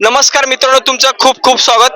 नमस्कार मित्रांनो तुमचं खूप खूप स्वागत.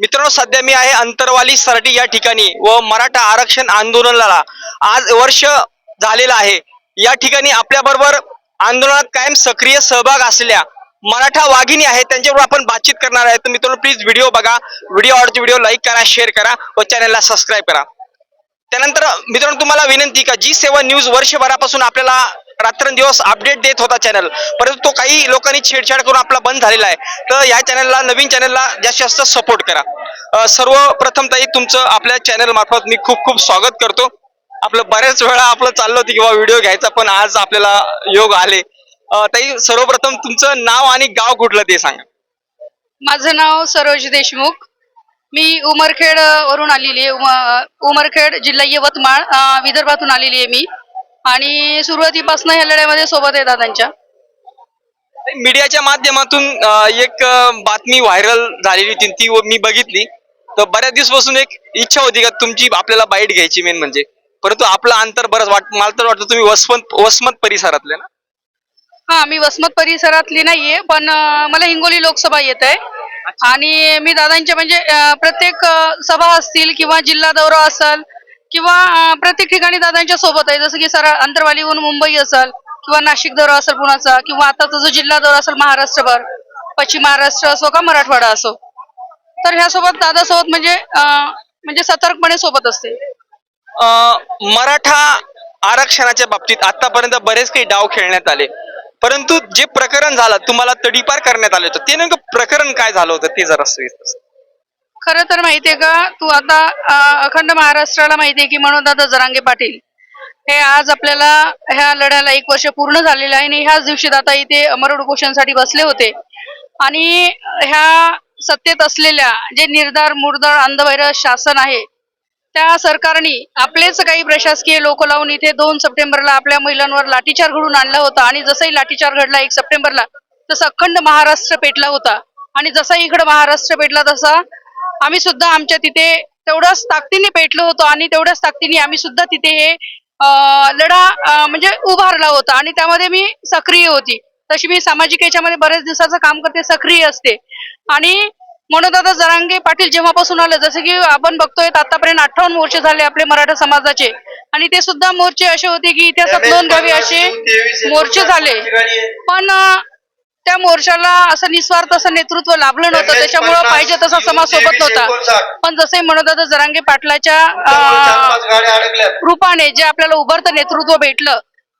मित्रांनो सध्या मी आहे अंतरवाली सरटी या ठिकाणी व मराठा आरक्षण आंदोलनाला आज वर्ष झालेलं आहे. या ठिकाणी आपल्या बरोबर आंदोलनात कायम सक्रिय सहभाग असलेल्या मराठा वाघिणी आहेत त्यांच्याबरोबर आपण बातचीत करणार आहे. तर मित्रांनो प्लीज व्हिडिओ बघा. व्हिडिओ आवडतो व्हिडिओ लाईक करा शेअर करा व चॅनलला सबस्क्राईब करा. त्यानंतर मित्रांनो तुम्हाला विनंती का? जी सेवा न्यूज वर्षभरापासून आपल्याला रात्रंदिवस अपडेट देत होता चॅनल परंतु तो काही लोकांनी छेडछाड करून आपला बंद झालेला आहे. तर या चॅनलला नवीन चॅनलला जास्तीत जास्त सपोर्ट करा. अं, सर्वप्रथम ताई तुमचं आपल्या चॅनल मार्फत मी खूप खूप स्वागत करतो. आपलं बऱ्याच वेळा आपलं चाललं होतं किंवा व्हिडिओ घ्यायचा पण आज आपल्याला योग आले. ताई सर्वप्रथम तुमचं नाव आणि गाव कुठलं ते सांगा. माझं नाव सरोज देशमुख. मी उमरखेड वरून आलेली आहे. उम- उमरखेड जिल्हा यवतमाळ विदर्भातून आलेली आहे मी. आणि सुरुवातीपासून ह्या लढ्यामध्ये सोबत आहे दादांच्या मीडियाच्या माध्यमातून अं, एक अं, बातमी व्हायरल झालेली होती ती व मी बघितली. तर बऱ्याच दिवसापासून एक इच्छा होती का तुमची आपल्याला बाईट घ्यायची मेन म्हणजे. परंतु आपलं अंतर बरंच वाट मला तर वाटतं तुम्ही वसमत वसमत परिसरातले ना? हा मी वसमत परिसरातली नाहीये पण अ, मला हिंगोली लोकसभा येत आहे. आणि मी दादांच्या म्हणजे अ, प्रत्येक अ, सभा असतील किंवा जिल्हा दौरा असेल किंवा प्रत्येक ठिकाणी दादांच्या सोबत आहे. जसं की सर अंतरवालीहून मुंबई असेल किंवा नाशिक दौरा असेल पुण्याचा किंवा आताचा जो जिल्हा दौरा असेल महाराष्ट्रभर पश्चिम महाराष्ट्र असो का मराठवाडा असो तर ह्यासोबत दादासोबत म्हणजे म्हणजे सतर्कपणे सोबत असते. मराठा आरक्षणाच्या बाबतीत आतापर्यंत बरेच काही डाव खेळण्यात आले. परंतु जे प्रकरण झालं तुम्हाला तडीपार करण्यात आलं होतं ते नेमकं प्रकरण काय झालं होतं ते जरा सविस्तर खरं तर माहितीये का तू आता अखंड महाराष्ट्राला माहितीये की दादा जरांगे पाटील. हे आज आपल्याला ह्या लढ्याला एक वर्ष पूर्ण झालेलं आहे आणि ह्याच दिवशी दादा इथे अमर उपोषणसाठी बसले होते. आणि ह्या सत्तेत असलेल्या जे निर्धार मुरदार अंधवैर शासन आहे त्या सरकारने आपलेच काही प्रशासकीय लोक लावून इथे दोन सप्टेंबरला आपल्या महिलांवर लाठीचार घडून आणला होता आणि जसंही लाठीचार घडला एक सप्टेंबरला तसं अखंड महाराष्ट्र पेटला होता. आणि जसा इकडं महाराष्ट्र पेटला तसा आम्ही सुद्धा आमच्या तिथे तेवढ्याच ताकदीने पेटलो होतो आणि तेवढ्याच ताकदीने आम्ही सुद्धा तिथे हे लढा म्हणजे उभारला होता. आणि त्यामध्ये मी सक्रिय होती. तशी मी सामाजिक याच्यामध्ये बऱ्याच दिवसाचं काम करते सक्रिय असते. आणि मनोदादा जरांगे पाटील जेव्हापासून आलं जसं की आपण बघतोय आतापर्यंत अठ्ठावन्न मोर्चे झाले आपले मराठा समाजाचे. आणि ते सुद्धा मोर्चे असे होते की इतिहासात नोंद घ्यावी असे मोर्चे झाले. पण त्या मोर्चाला असं निस्वार्थ असं नेतृत्व लाभलं नव्हतं. त्याच्यामुळं पाहिजे तसा समाज सोबत नव्हता. पण जसे मनोदादा जरांगे पाटलाच्या रूपाने जे आपल्याला उभरतं नेतृत्व भेटलं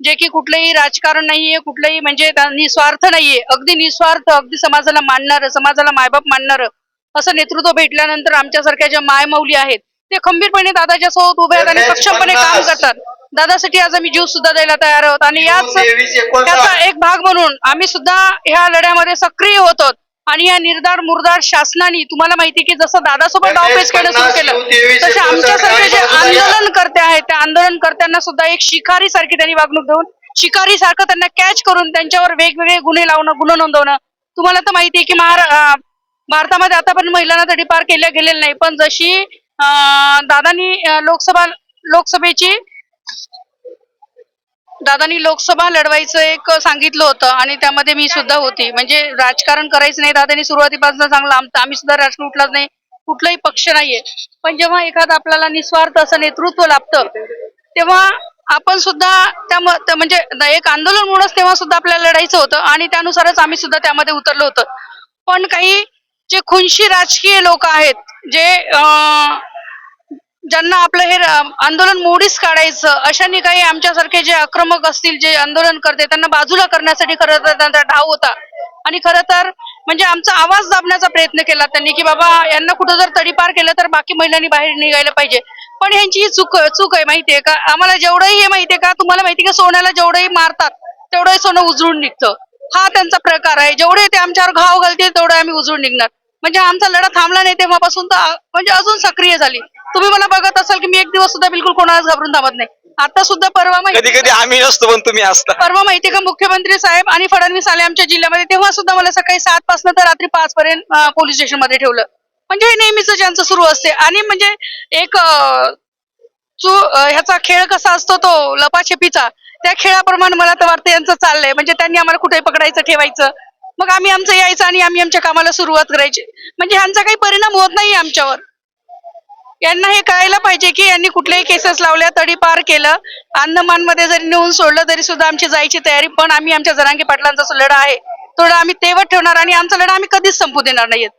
जे की कुठलंही राजकारण नाहीये कुठलंही म्हणजे निस्वार्थ नाहीये. अगदी निस्वार्थ अगदी समाजाला मानणार समाजाला मायबाप मानणार असं नेतृत्व भेटल्यानंतर आमच्यासारख्या ज्या मायमौली आहेत ते खंबीरपणे दादाच्या सोबत उभे आहेत आणि सक्षमपणे काम करतात. दादासाठी आज आम्ही जीव सुद्धा द्यायला तयार आहोत. आणि याच त्याचा एक भाग म्हणून आम्ही सुद्धा ह्या लढ्यामध्ये सक्रिय होतो आणि या निर्धार मुरदार शासनाने तुम्हाला माहिती की जसं दादासोबत डावपेच करणं सुरू केलं. तसे आमच्यासारखे जे आंदोलनकर्ते आहेत त्या आंदोलनकर्त्यांना सुद्धा एक शिकारी सारखी त्यांनी वागणूक देऊन शिकारी सारखं त्यांना कॅच करून त्यांच्यावर वेगवेगळे गुन्हे लावणं गुन्हे नोंदवणं. तुम्हाला तर माहिती आहे की महार भारतामध्ये आतापर्यंत महिलांना तडीपार केल्या गेलेल्या नाही. पण जशी दादानी लोकसभा लोकसभेची दादानी लोकसभा लढवायचं एक सांगितलं होतं आणि त्यामध्ये मी सुद्धा होती. म्हणजे राजकारण करायचं नाही दादानी सुरुवातीपासून चांगलं आमचं आम्ही सुद्धा राजकारण कुठलाच नाही कुठलाही पक्ष नाहीये. पण जेव्हा एखादा आपल्याला निस्वार्थ असं नेतृत्व लाभतं तेव्हा आपण सुद्धा त्या म्हणजे एक आंदोलन म्हणूनच तेव्हा सुद्धा आपल्याला लढायचं होतं आणि त्यानुसारच आम्ही सुद्धा त्यामध्ये उतरलो होतं. पण काही जे खुनशी राजकीय लोक आहेत जे ज्यांना आपलं हे आंदोलन मोडीच काढायचं अशाने काही आमच्यासारखे जे आक्रमक असतील जे आंदोलन करते त्यांना बाजूला करण्यासाठी खरं तर त्यांचा डाव होता. आणि खरं तर म्हणजे आमचा आवाज दाबण्याचा प्रयत्न केला त्यांनी की बाबा यांना कुठं जर तडीपार केलं तर बाकी महिलांनी बाहेर निघायला पाहिजे. पण ह्यांची ही चूक चूक आहे माहितीये का? आम्हाला जेवढंही हे माहितीये का? तुम्हाला माहितीये का? सोन्याला जेवढंही मारतात तेवढंही सोनं उजळून निघतं. हा त्यांचा प्रकार आहे. जेवढे ते आमच्यावर घाव घालतील तेवढे आम्ही उजळून निघणार. म्हणजे आमचा लढा थांबला नाही तेव्हापासून तर म्हणजे अजून सक्रिय झाली. तुम्ही मला बघत असाल की मी एक दिवस सुद्धा बिलकुल कोणालाच घाबरून थांबत नाही. आता सुद्धा परवा कधी माहिती कधी आम्ही नसतो पण तुम्ही असता. परवा माहितीये का मुख्यमंत्री साहेब आणि फडणवीस आले आमच्या जिल्ह्यामध्ये तेव्हा सुद्धा मला सकाळी सात पासून तर रात्री पाच पर्यंत पोलीस स्टेशनमध्ये ठेवलं. म्हणजे हे नेहमीच ज्यांचं सुरू असते. आणि म्हणजे एक अं, जो अं, ह्याचा खेळ कसा असतो तो लपाछपीचा त्या खेळाप्रमाणे मला तर वाटतं यांचं चाललंय. म्हणजे त्यांनी आम्हाला कुठे पकडायचं ठेवायचं. मग आम्ही आमचं यायचं आणि आम्ही आमच्या कामाला सुरुवात करायची. म्हणजे ह्यांचा काही परिणाम होत नाही आमच्यावर. यांना हे कळायला पाहिजे की यांनी कुठल्याही केसेस लावल्या तरी पार केलं. अंदमानमध्ये जरी नेऊन सोडलं तरी सुद्धा आमची जायची तयारी पण आम्ही आमच्या जरांगी पाटलांचा जो लढा आहे तो लढा आम्ही तेवत ठेवणार आणि आमचा लढा आम्ही कधीच संपू देणार नाहीत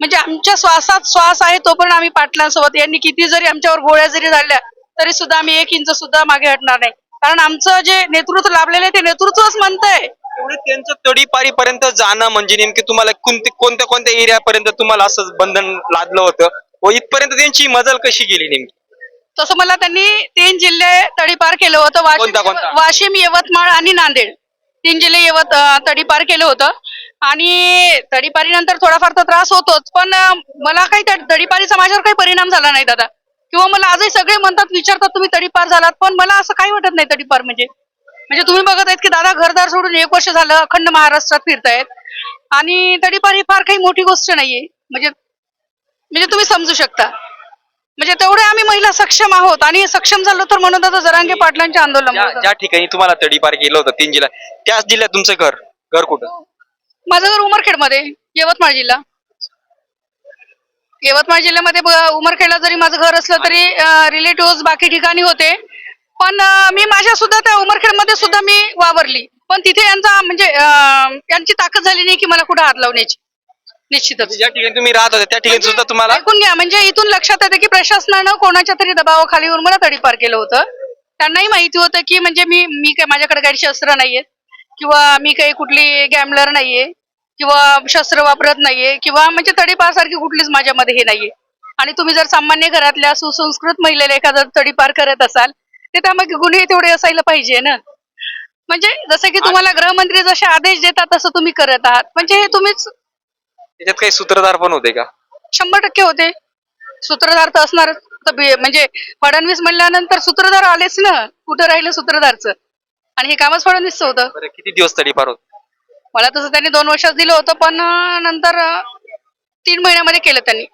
म्हणजे आमच्या श्वासात श्वास आहे तोपर्यंत आम्ही पाटलांसोबत यांनी किती जरी आमच्यावर गोळ्या जरी झाल्या तरी सुद्धा आम्ही एक इंच सुद्धा मागे हटणार नाही. कारण आमचं जे नेतृत्व लाभलेलं आहे ते नेतृत्वच म्हणतंय. त्यांचं तडीपारी पर्यंत जाणं म्हणजे नेमकी तुम्हाला कोणत्या कोणत्या एरियापर्यंत तुम्हाला असं बंधन लादलं होतं? व इथपर्यंत त्यांची मजल कशी गेली नेमकी? तसं मला त्यांनी तीन जिल्हे तडीपार केलं होतं. वाशिम कोणता? वाशिम यवतमाळ आणि नांदेड. तीन जिल्हे यवत अं, तडीपार केलं होतं. आणि तडीपारीनंतर थोडाफार तर त्रास होतोच. पण अं, मला काही त्या तडीपारीचा माझ्यावर काही परिणाम झाला नाही दादा. किंवा मला आजही सगळे म्हणतात विचारतात तुम्ही तडीपार झालात. पण मला असं काही वाटत नाही तडीपार म्हणजे. म्हणजे तुम्ही बघत आहेत की दादा घरदार सोडून एक वर्ष झालं अखंड महाराष्ट्रात फिरतायत. आणि तडीपार ही फार काही मोठी गोष्ट नाहीये. म्हणजे म्हणजे तुम्ही समजू शकता. म्हणजे तेवढे आम्ही महिला सक्षम आहोत आणि सक्षम झालो तर म्हणून आता जरांगे पाटलांचे आंदोलन ज्या ज्या ठिकाणी तुम्हाला तडीपार केलं होतं तीन जिल्हा त्याच जिल्ह्यात तुमचं घर घर कुठं? माझं घर उमरखेडमध्ये यवतमाळ जिल्हा. यवतमाळ जिल्ह्यामध्ये ब- उमरखेडला जरी माझं घर असलं तरी रिलेटिव्ह बाकी ठिकाणी होते. पण अं, मी माझ्या सुद्धा त्या उमरखेडमध्ये सुद्धा मी वावरली. पण तिथे यांचा म्हणजे अं, यांची ताकद झाली नाही की मला कुठं हात लावण्याची. निश्चितच. ज्या ठिकाणी तुम्ही राहत होते त्या ठिकाणी सुद्धा तुम्हाला ऐकून घ्या म्हणजे इथून लक्षात येतं की प्रशासनानं कोणाच्या तरी दबावाखाली येऊन मला तडीपार केलं होतं. त्यांनाही माहिती होतं की म्हणजे मी मी काय माझ्याकडे काही शस्त्र नाहीयेत किंवा मी काही कुठली गॅमलर नाहीये किंवा शस्त्र वापरत नाहीये किंवा म्हणजे तडीपार सारखी कुठलीच माझ्यामध्ये हे नाहीये. आणि तुम्ही जर सामान्य घरातल्या सुसंस्कृत महिलेला एखादं तडीपार करत असाल तर त्यामागे गुन्हे तेवढे असायला पाहिजे ना? म्हणजे जसं की तुम्हाला गृहमंत्री जसे आदेश देतात तसं तुम्ही करत आहात. म्हणजे हे तुम्हीच त्याच्यात काही सूत्रधार पण होते का? शंभर टक्के होते. सूत्रधार तर असणारच तर बी- म्हणजे फडणवीस म्हणल्यानंतर सूत्रधार आलेच ना. कुठं राहिलं सूत्रधारचं? आणि हे कामच फडणवीसचं होतं. बरं किती दिवस तडीपार होत? मला तसं त्यांनी दोन वर्षात दिलं होतं पण अं, नंतर अं, तीन महिन्यामध्ये केलं त्यांनी.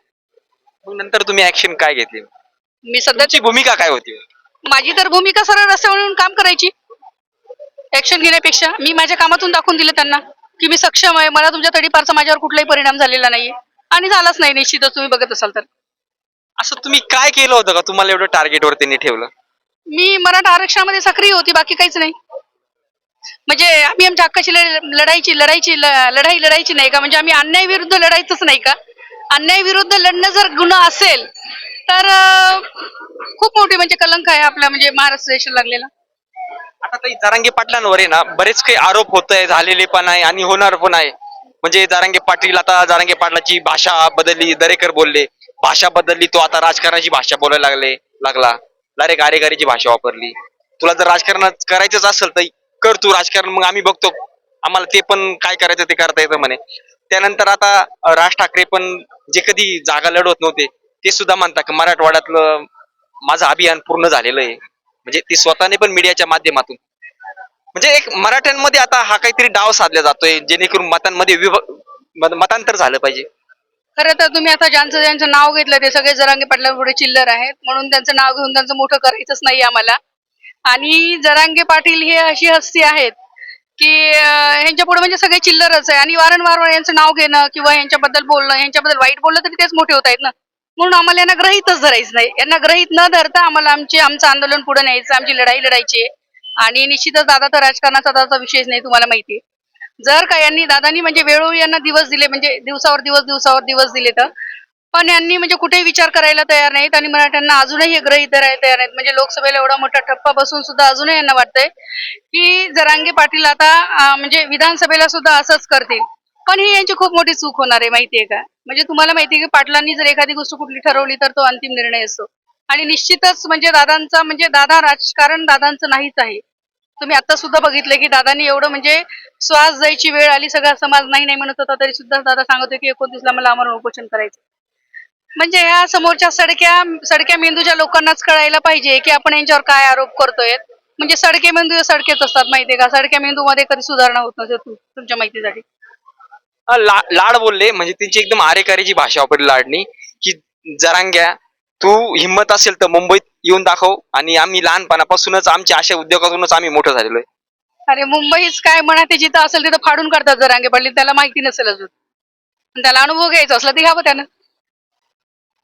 मग नंतर तुम्ही ऍक्शन काय घेतली? मी सध्या तुमची भूमिका काय होती? माझी तर भूमिका सरळ रस्त्यावर येऊन काम करायची. ऍक्शन घेण्यापेक्षा. मी माझ्या कामातून दाखवून दिलं त्यांना. की मी सक्षम आहे. मला तुमच्या तडीपारचा माझ्यावर कुठलाही परिणाम झालेला नाहीये. आणि झालाच नाही निश्चितच. तुम्ही बघत असाल तर. असं तुम्ही काय केलं होतं का? तुम्हाला एवढं टार्गेटवर त्यांनी ठेवलं? मी मराठा आरक्षणामध्ये सक्रिय होती. बाकी काहीच नाही. म्हणजे आम्ही आमच्या हक्काची लढ- लढाईची लढाईची लढाई लढायची नाही का? म्हणजे आम्ही अन्याय विरुद्ध लढायचंच नाही का? अन्याय विरुद्ध लढणं जर गुन्हा असेल तर खूप मोठी म्हणजे कलंक आहे आपल्या म्हणजे महाराष्ट्र देशाला लागलेला. आता काही जारांगे पाटलांवर आहे ना बरेच काही आरोप होत आहे झालेले पण आहे आणि होणार पण आहे. म्हणजे जारांगे पाटील आता जारांगे पाटलाची भाषा बदलली दरेकर बोलले. भाषा बदलली तो आता राजकारणाची भाषा बोलायला लागले लागला. लारे गारेगारीची भाषा वापरली. तुला जर राजकारण करायचंच असेल तर कर तू राजकारण मग आम्ही बघतो. आम्हाला ते पण काय करायचं ते करता येतं म्हणे. त्यानंतर आता राज ठाकरे पण जे कधी जागा लढवत नव्हते ते सुद्धा म्हणतात की मराठवाड्यातलं माझं अभियान पूर्ण झालेलं आहे. म्हणजे ती स्वतःने पण मीडियाच्या माध्यमातून. म्हणजे एक मराठ्यांमध्ये आता हा काहीतरी डाव साधला जातोय जेणेकरून मतांमध्ये विभ- मतांतर झालं पाहिजे. खरं तर तुम्ही आता ज्यांचं ज्यांचं नाव घेतलं ते सगळे जरांगे पाटलांपुढे चिल्लर आहेत. म्हणून त्यांचं नाव घेऊन त्यांचं मोठं करायचंच नाही आम्हाला. आणि जरांगे पाटील हे अशी हस्ती आहेत की ह्यांच्या पुढे म्हणजे सगळे चिल्लरच आहे. आणि वारंवार यांचं नाव घेणं किंवा यांच्याबद्दल बोलणं यांच्याबद्दल वाईट बोललं तरी तेच मोठे होत आहेत ना. म्हणून आम्हाला यांना ग्रहितच धरायचं नाही. यांना ग्रहित न धरता आम्हाला आमचे आमचं आंदोलन पुढे न्यायचं आमची लढाई लढायची आहे. आणि निश्चितच दादा तर राजकारणाचा दादाचा विषयच नाही तुम्हाला माहिती जर का यांनी दादानी म्हणजे वेळोवेळी यांना दिवस दिले म्हणजे दिवसावर दिवस दिवसावर दिवस दिले तर. पण यांनी म्हणजे कुठेही विचार करायला तयार नाहीत आणि मराठ्यांना अजूनही हे ग्रहित धरायला तयार नाहीत. म्हणजे लोकसभेला एवढा मोठा ठप्पा बसून सुद्धा अजूनही यांना वाटतंय की जरांगे पाटील आता म्हणजे विधानसभेला सुद्धा असंच करतील. पण ही यांची खूप मोठी चूक होणार आहे माहितीये का? म्हणजे तुम्हाला माहितीये की पाटलांनी जर एखादी गोष्ट कुठली ठरवली तर तो अंतिम निर्णय असतो. आणि निश्चितच म्हणजे दादांचा म्हणजे दादा राजकारण दादांचं नाहीच आहे. तुम्ही आता सुद्धा बघितलं की दादांनी एवढं म्हणजे श्वास जायची वेळ आली सगळा समाज नाही नाही म्हणत होता तरी सुद्धा दादा सांगत होते की एकोणतीसला मला आमरण उपोषण करायचं म्हणजे ह्या समोरच्या सडक्या सडक्या मेंदूच्या लोकांनाच कळायला पाहिजे की आपण यांच्यावर काय आरोप करतोय. म्हणजे सडके मेंदू सडकेच असतात माहितीये का? सडक्या मेंदूमध्ये कधी सुधारणा होत नसते तुमच्या माहितीसाठी. ला- लाड बोलले म्हणजे त्यांची एकदम आरेकारीची भाषा वापरली लाडनी की जरांग्या तू हिंमत असेल तर मुंबईत येऊन दाखव आणि आम्ही लहानपणापासूनच आमच्या अशा उद्योगातूनच आम्ही मोठं झालेलो आहे. अरे मुंबईच काय म्हणा ते जिथं असेल तिथं फाडून काढतात जरांगे पाटील त्याला माहिती नसेल अजून. पण त्याला अनुभव घ्यायचा असला ते घ्यावं त्यानं.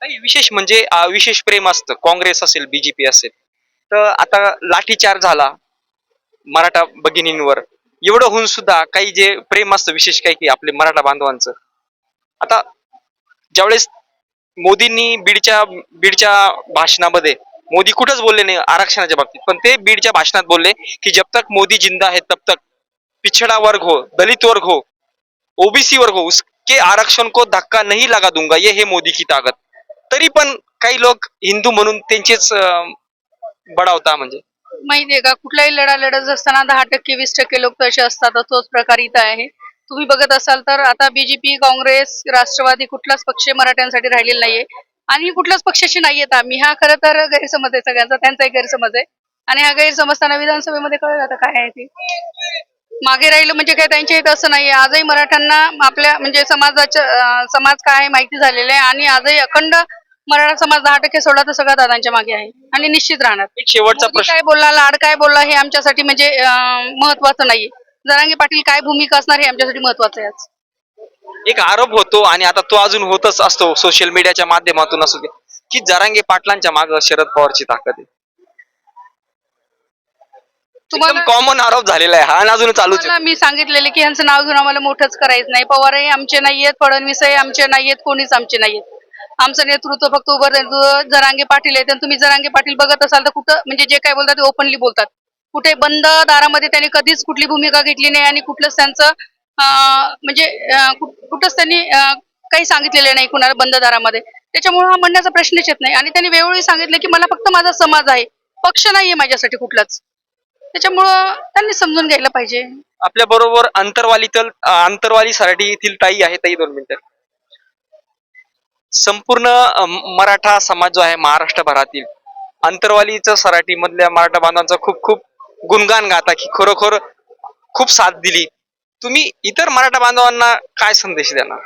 विशेष म्हणजे अं, विशेष प्रेम असतं. काँग्रेस असेल बीजेपी असेल. तर आता लाठीचार झाला मराठा भगिनींवर. एवढं होऊन सुद्धा काही जे प्रेम असतं विशेष काही की आपले मराठा बांधवांचं. आता ज्यावेळेस मोदींनी बीडच्या बीडच्या भाषणामध्ये मोदी कुठंच बोलले नाही आरक्षणाच्या बाबतीत पण ते बीडच्या भाषणात बोलले की जब तक मोदी जिंदा है तब तक पिछड़ा वर्ग हो दलित वर्ग हो ओबीसी वर्ग हो उसके आरक्षण को धक्का नहीं लगा दूंगा ये है मोदी की ताकद तरी पण काही लोक हिंदू म्हणून त्यांचेच बडावता म्हणजे. माहितीये का? कुठलाही लढा लढत असताना दहा टक्के वीस टक्के लोक तसे असतात. तोच प्रकार इथं आहे. तुम्ही बघत असाल तर आता बीजेपी काँग्रेस राष्ट्रवादी कुठलाच पक्ष मराठ्यांसाठी राहिलेला नाहीये. आणि कुठल्याच पक्षाची नाहीयेत आम्ही. हा खरं तर गैरसमज आहे सगळ्यांचा. त्यांचाही गैरसमज आहे. आणि हा गैरसमज त्यांना विधानसभेमध्ये कळलं आता काय आहे ते. मागे राहिलं म्हणजे काय? त्यांच्या इथं असं नाहीये. आजही मराठ्यांना आपल्या म्हणजे समाजाच्या समाज काय आहे माहिती झालेलं आहे. आणि आजही अखंड मराठा समाज दहा टक्के सोडला तर सगळा दादांच्या मागे आहे. आणि निश्चित राहणार. एक शेवटचा मोदी प्रश्न. काय बोलला लाड काय बोलला हे आमच्यासाठी म्हणजे अं, महत्वाचं नाहीये. जरांगे पाटील काय भूमिका असणार हे आमच्यासाठी महत्वाचं आहे आज. एक आरोप होतो आणि आता तो अजून होतच असतो सोशल मीडियाच्या माध्यमातून असू दे की जरांगे पाटलांच्या माग शरद पवारची ताकद आहे. तुम्हाला कॉमन आरोप झालेला आहे हा आणि अजून चालूच आहे. तुम्हाला मी सांगितलेले की यांचं नाव घेऊन आम्हाला मोठंच करायचं नाही. पवारही आमचे नाहीयेत फडणवीसही आमचे नाहीयेत कोणीच आमचे नाहीयेत. आमचं नेतृत्व फक्त उभं नेतृत्व जरांगे पाटील आहेत तुम्ही जरांगे पाटील बघत असाल तर कुठं म्हणजे जे काय बोलतात ते ओपनली बोलतात. कुठे बंद दारामध्ये त्यांनी कधीच कुठली भूमिका घेतली नाही आणि कुठलंच त्यांचं म्हणजे कुठंच त्यांनी काही सांगितलेलं नाही कुणाला बंद दारामध्ये. त्याच्यामुळे हा म्हणण्याचा प्रश्नच येत नाही. आणि त्यांनी वेळोवेळी सांगितलं की मला फक्त माझा समाज आहे. पक्ष नाहीये माझ्यासाठी कुठलाच. त्याच्यामुळं त्यांनी समजून घ्यायला पाहिजे. आपल्या बरोबर अंतरवालीतील अंतरवाली सराटी येथील ताई आहे ताई दोन मिनिटं. संपूर्ण मराठा समाज जो आहे महाराष्ट्रभरातील अंतरवालीचं सराटी मधल्या मराठा बांधवांचा खूप खूप गुणगान गाता की खरोखर खूप साथ दिली. तुम्ही इतर मराठा बांधवांना काय संदेश देणार?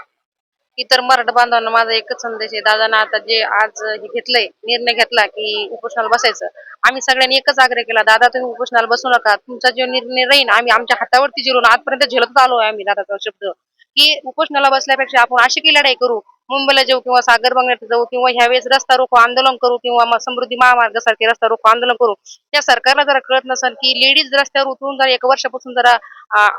इतर मराठा बांधवांना माझा एकच संदेश आहे दादांना आता जे आज हे घेतलंय निर्णय घेतला की उपोषणाला बसायचं आम्ही सगळ्यांनी एकच आग्रह केला दादा तुम्ही उपोषणाला बसू नका तुमचा जो निर्णय राहील आम्ही आमच्या हातावरती जिरून आजपर्यंत झेलत आलो आहे आम्ही दादाचा शब्द. की उपोषणाला बसल्यापेक्षा आपण अशी की लढाई करू मुंबईला जाऊ किंवा सागर बंगल्यात जाऊ किंवा ह्यावेळेस रस्ता रोको आंदोलन करू किंवा मग समृद्धी महामार्गासारखे रस्ता रोको आंदोलन करू त्या सरकारला जरा कळत नसेल की लेडीज रस्त्यावर उतरून जर एक वर्षापासून जरा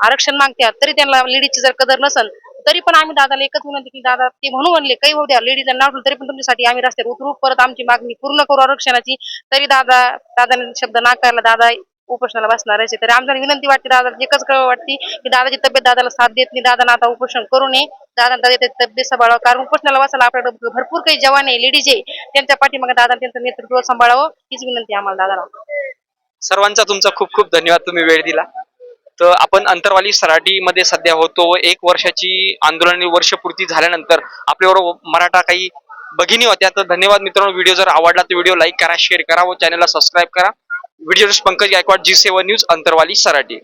आरक्षण मागत्या तरी त्यांना लेडीजची जर कदर नसेल तरी पण आम्ही दादाला एकच विनंती की दादा ते म्हणून म्हणले काही होऊ द्या लेडीजला नाव तरी पण तुमच्यासाठी आम्ही रस्त्यावर उतरू परत आमची मागणी पूर्ण करू आरक्षणाची तरी दादा दादाने शब्द नाकारला दादा उपोषणाला बसणार आहे. तर आमच्या विनंती वाटते दादा एकच कळ वाटते की दादाची तब्येत दादाला साथ देत नाही. दादा आता उपोषण करू नये. दादा दादा तब्येत सांभाळावं कारण उपोषणाला बसायला आपल्याकडे भरपूर काही जवान आहे लेडीज आहे. त्यांच्या पाठीमागे दादा त्यांचं नेतृत्व सांभाळावं हीच विनंती आम्हाला दादाला. सर्वांचा तुमचा खूप खूप धन्यवाद तुम्ही वेळ दिला. तर आपण अंतरवाली सराटीमध्ये सध्या होतो. व एक वर्षाची आंदोलनी वर्षपूर्ती झाल्यानंतर आपल्याबरोबर मराठा काही भगिनी होत्या. तर धन्यवाद मित्रांनो. व्हिडिओ जर आवडला तर व्हिडिओ लाईक करा शेअर करा व चॅनलला सबस्क्राईब करा. Video Pankaj Gaikwad ji seven news Antarwali Sarati.